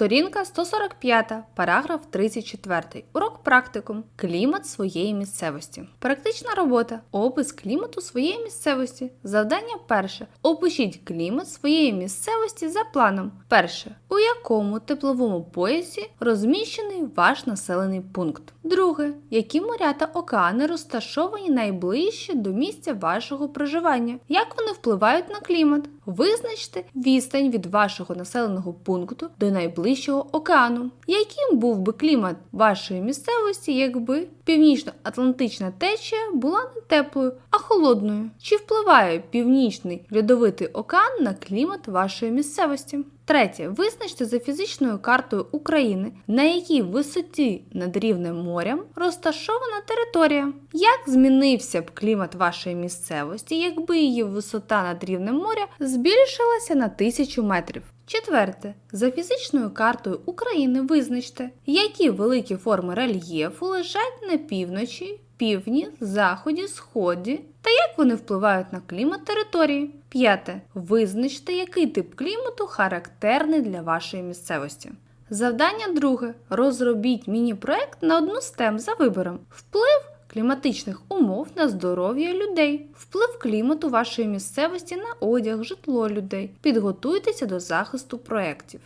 Сторінка 145, параграф 34. Урок практикум. Клімат своєї місцевості. Практична робота. Опис клімату своєї місцевості. Завдання перше. Опишіть клімат своєї місцевості за планом. Перше. У якому тепловому поясі розміщений ваш населений пункт. Друге. Які моря та океани розташовані найближче до місця вашого проживання? Як вони впливають на клімат? Визначте відстань від вашого населеного пункту до найближчого океану. Яким був би клімат вашої місцевості, якби північно-атлантична течія була не теплою, а холодною? Чи впливає північний льодовитий океан на клімат вашої місцевості? Третє. Визначте за фізичною картою України, на якій висоті над рівнем морем розташована територія. Як змінився б клімат вашої місцевості, якби її висота над рівнем моря збільшилася на тисячу метрів? Четверте. За фізичною картою України визначте, які великі форми рельєфу лежать на півночі, півдні, заході, сході та як вони впливають на клімат території. П'яте. Визначте, який тип клімату характерний для вашої місцевості. Завдання друге. Розробіть міні-проект на одну з тем за вибором. Вплив кліматичних умов на здоров'я людей, вплив клімату вашої місцевості на одяг, житло людей. Підготуйтеся до захисту проєктів.